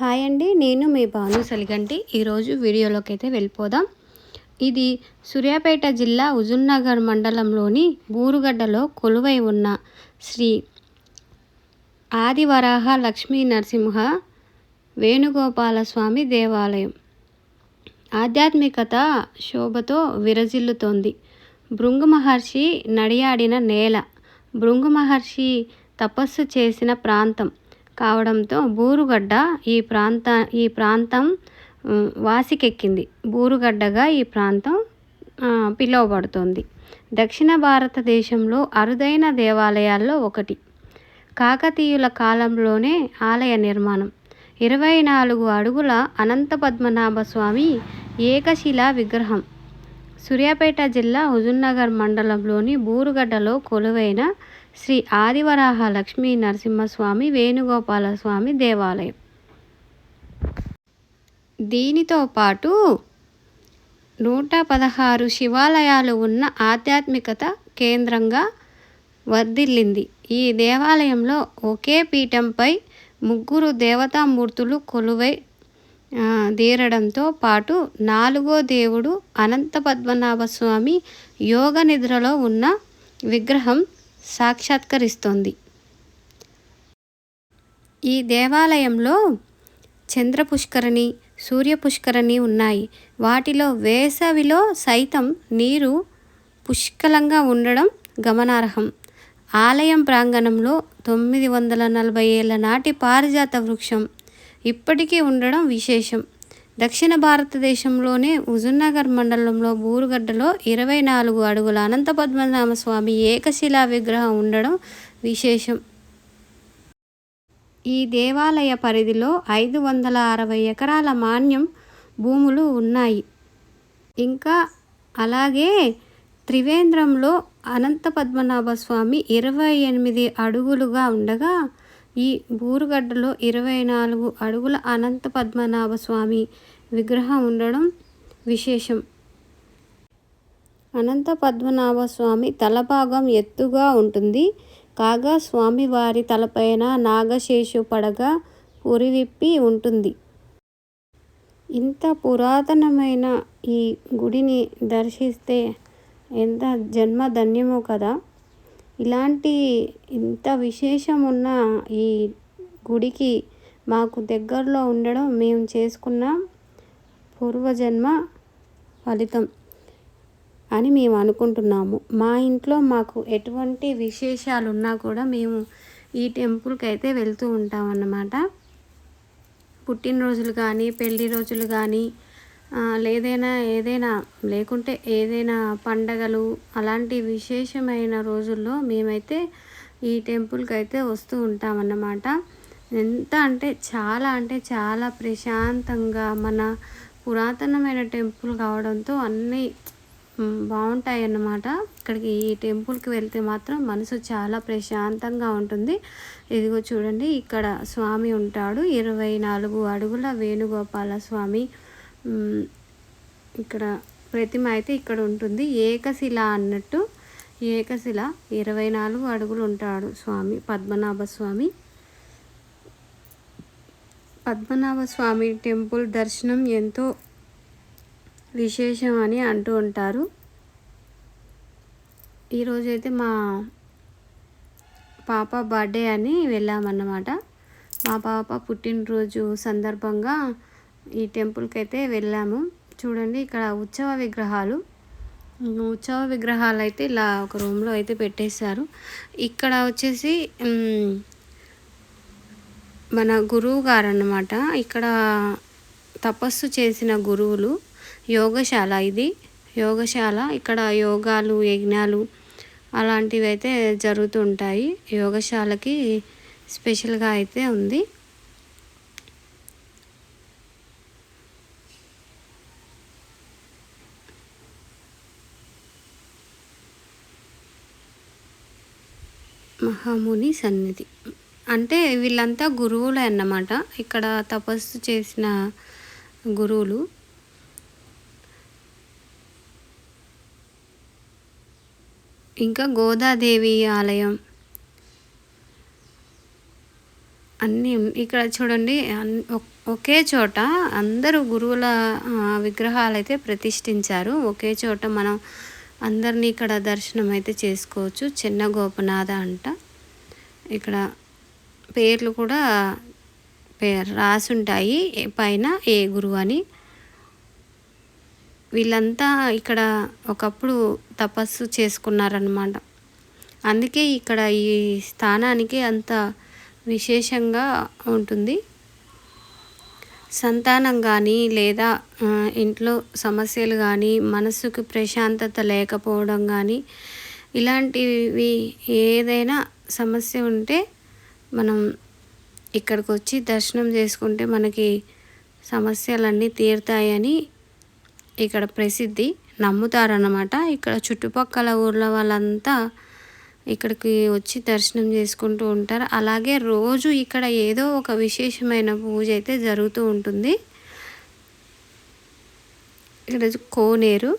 Hi అండి నేను మీ భాను సలిగంటి. ఈరోజు వీడియోలోకి అయితే వెళ్ళిపోదాం. ఇది సూర్యాపేట జిల్లా హుజుల్నగర్ మండలంలోని బూరుగడ్డలో కొలువై ఉన్న శ్రీ ఆదివరాహ లక్ష్మీ నరసింహ వేణుగోపాల స్వామి దేవాలయం. ఆధ్యాత్మికత శోభతో విరజిల్లుతోంది. భృంగు మహర్షి నడియాడిన నేల భృంగు మహర్షి తపస్సు చేసిన ప్రాంతం. కావడంతో బూరుగడ్డ ఈ ప్రాంత ఈ ప్రాంతం వాసికెక్కింది. బూరుగడ్డగా ఈ ప్రాంతం పిలువబడుతోంది. దక్షిణ భారతదేశంలో అరుదైన దేవాలయాల్లో ఒకటి. కాకతీయుల కాలంలోనే ఆలయ నిర్మాణం. ఇరవై నాలుగు అడుగుల అనంత పద్మనాభ స్వామి ఏకశిలా విగ్రహం. సూర్యాపేట జిల్లా హుజుర్నగర్ మండలంలోని బూరుగడ్డలో కొలువైన శ్రీ ఆదివరాహ లక్ష్మీ నరసింహస్వామి వేణుగోపాల స్వామి దేవాలయం. దీనితో పాటు నూట పదహారు శివాలయాలు ఉన్న ఆధ్యాత్మికత కేంద్రంగా వర్ధిల్లింది. ఈ దేవాలయంలో ఒకే పీఠంపై ముగ్గురు దేవతామూర్తులు కొలువై ఆ, తీరడంతో పాటు నాలుగో దేవుడు అనంత పద్మనాభ స్వామి యోగ నిద్రలో ఉన్న విగ్రహం సాక్షాత్కరిస్తోంది. ఈ దేవాలయంలో చంద్ర సూర్యపుష్కరణి సూర్య ఉన్నాయి. వాటిలో వేసవిలో సైతం నీరు పుష్కలంగా ఉండడం గమనార్హం. ఆలయం ప్రాంగణంలో తొమ్మిది వందల నలభై ఏళ్ళ నాటి పారిజాత వృక్షం ఇప్పటికీ ఉండడం విశేషం. దక్షిణ భారతదేశంలోనే హుజుర్నగర్ మండలంలో బూరుగడ్డలో ఇరవై నాలుగు అడుగుల అనంత పద్మనాభ స్వామి ఏకశిలా విగ్రహం ఉండడం విశేషం. ఈ దేవాలయ పరిధిలో ఐదు వందల అరవై ఎకరాల మాన్యం భూములు ఉన్నాయి. ఇంకా అలాగే త్రివేంద్రంలో అనంత పద్మనాభ స్వామి ఇరవై ఎనిమిది అడుగులుగా ఉండగా ఈ బూరుగడ్డలో ఇరవై నాలుగు అడుగుల అనంత పద్మనాభ స్వామి విగ్రహం ఉండడం విశేషం. అనంత పద్మనాభ స్వామి తలభాగం ఎత్తుగా ఉంటుంది. కాగా స్వామివారి తలపైన నాగశేషు పడగా పురివిప్పి ఉంటుంది. ఇంత పురాతనమైన ఈ గుడిని దర్శిస్తే ఎంత జన్మ ధన్యమో కదా. ఇలాంటి ఇంత విశేషం ఉన్న ఈ గుడికి మాకు దగ్గరలో ఉండడం మేము చేసుకున్న పూర్వజన్మ ఫలితం అని మేము అనుకుంటున్నాము. మా ఇంట్లో మాకు ఎటువంటి విశేషాలు ఉన్నా కూడా మేము ఈ టెంపుల్కి అయితే వెళ్తూ ఉంటాం అన్నమాట పుట్టినరోజులు కానీ పెళ్ళి రోజులు కానీ లేదైనా ఏదైనా లేకుంటే ఏదైనా పండగలు అలాంటి విశేషమైన రోజుల్లో మేమైతే ఈ టెంపుల్కి అయితే వస్తూ ఉంటామన్నమాట. ఎంత అంటే చాలా అంటే చాలా ప్రశాంతంగా మన పురాతనమైన టెంపుల్ కావడంతో అన్నీ బాగుంటాయి అన్నమాట ఇక్కడికి ఈ టెంపుల్కి వెళ్తే మాత్రం మనసు చాలా ప్రశాంతంగా ఉంటుంది. ఇదిగో చూడండి ఇక్కడ స్వామి ఉంటాడు. ఇరవై నాలుగు అడుగుల వేణుగోపాల స్వామి ఇక్కడ ప్రతిమ అయితే ఇక్కడ ఉంటుంది. ఏకశిల అన్నట్టు ఏకశిల ఇరవై నాలుగు అడుగులు ఉంటాడు స్వామి పద్మనాభ స్వామి. పద్మనాభ స్వామి టెంపుల్ దర్శనం ఎంతో విశేషం అని అంటూ ఉంటారు. ఈరోజైతే మా పాప బర్త్డే అని వెళ్ళామన్నమాట. మా పాప పుట్టినరోజు సందర్భంగా ఈ టెంపుల్కి అయితే వెళ్ళాము. చూడండి ఇక్కడ ఉత్సవ విగ్రహాలు. ఉత్సవ విగ్రహాలు అయితే ఇలా ఒక రూమ్లో అయితే పెట్టేశారు. ఇక్కడ వచ్చేసి మన గురువు గారు అన్నమాట ఇక్కడ తపస్సు చేసిన గురువులు. యోగశాల ఇది. యోగశాల. ఇక్కడ యోగాలు యజ్ఞాలు అలాంటివి అయితే జరుగుతుంటాయి. యోగశాలకి స్పెషల్గా అయితే ఉంది. మహాముని సన్నిధి. అంటే వీళ్ళంతా గురువులే అన్నమాట. ఇక్కడ తపస్సు చేసిన గురువులు. ఇంకా గోదాదేవి ఆలయం. అన్నీ ఇక్కడ చూడండి అన్- ఒకే చోట అందరూ గురువుల విగ్రహాలు అయితే ప్రతిష్ఠించారు. ఒకే చోట మనం అందరినీ ఇక్కడ దర్శనం అయితే చేసుకోవచ్చు. చిన్న గోపనాథ అంట. ఇక్కడ పేర్లు కూడా పేరు రాసుంటాయి. ఏ- పైన ఏ గురువు అని. వీళ్ళంతా ఇక్కడ ఒకప్పుడు తపస్సు చేసుకున్నారనమాట అందుకే ఇక్కడ ఈ స్థానానికి అంత విశేషంగా ఉంటుంది. సంతానం కానీ లేదా ఇంట్లో సమస్యలు కానీ మనసుకు ప్రశాంతత లేకపోవడం కానీ ఇలాంటివి ఏదైనా సమస్య ఉంటే మనం ఇక్కడికి వచ్చి దర్శనం చేసుకుంటే మనకి సమస్యలన్నీ తీరుతాయని ఇక్కడ ప్రసిద్ధి నమ్ముతారన్నమాట. ఇక్కడ చుట్టుపక్కల ఊర్ల వాళ్ళంతా ఇక్కడికి వచ్చి దర్శనం చేసుకుంటూ ఉంటారు. అలాగే రోజు ఇక్కడ ఏదో ఒక విశేషమైన పూజ అయితే జరుగుతూ ఉంటుంది. ఇక్కడ కోనేరు.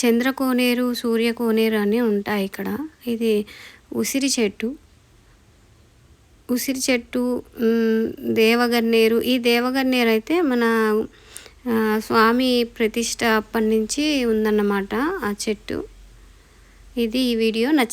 చంద్ర కోనేరు సూర్య కోనేరు అని ఉంటాయి ఇక్కడ. ఇది ఉసిరి చెట్టు. ఉసిరి చెట్టు దేవగన్నేరు. ఈ దేవగన్నేరు అయితే మన స్వామి ప్రతిష్ట అప్పటి నుంచి ఉందన్నమాట ఆ చెట్టు. ఇది ఈ వీడియో నచ్చి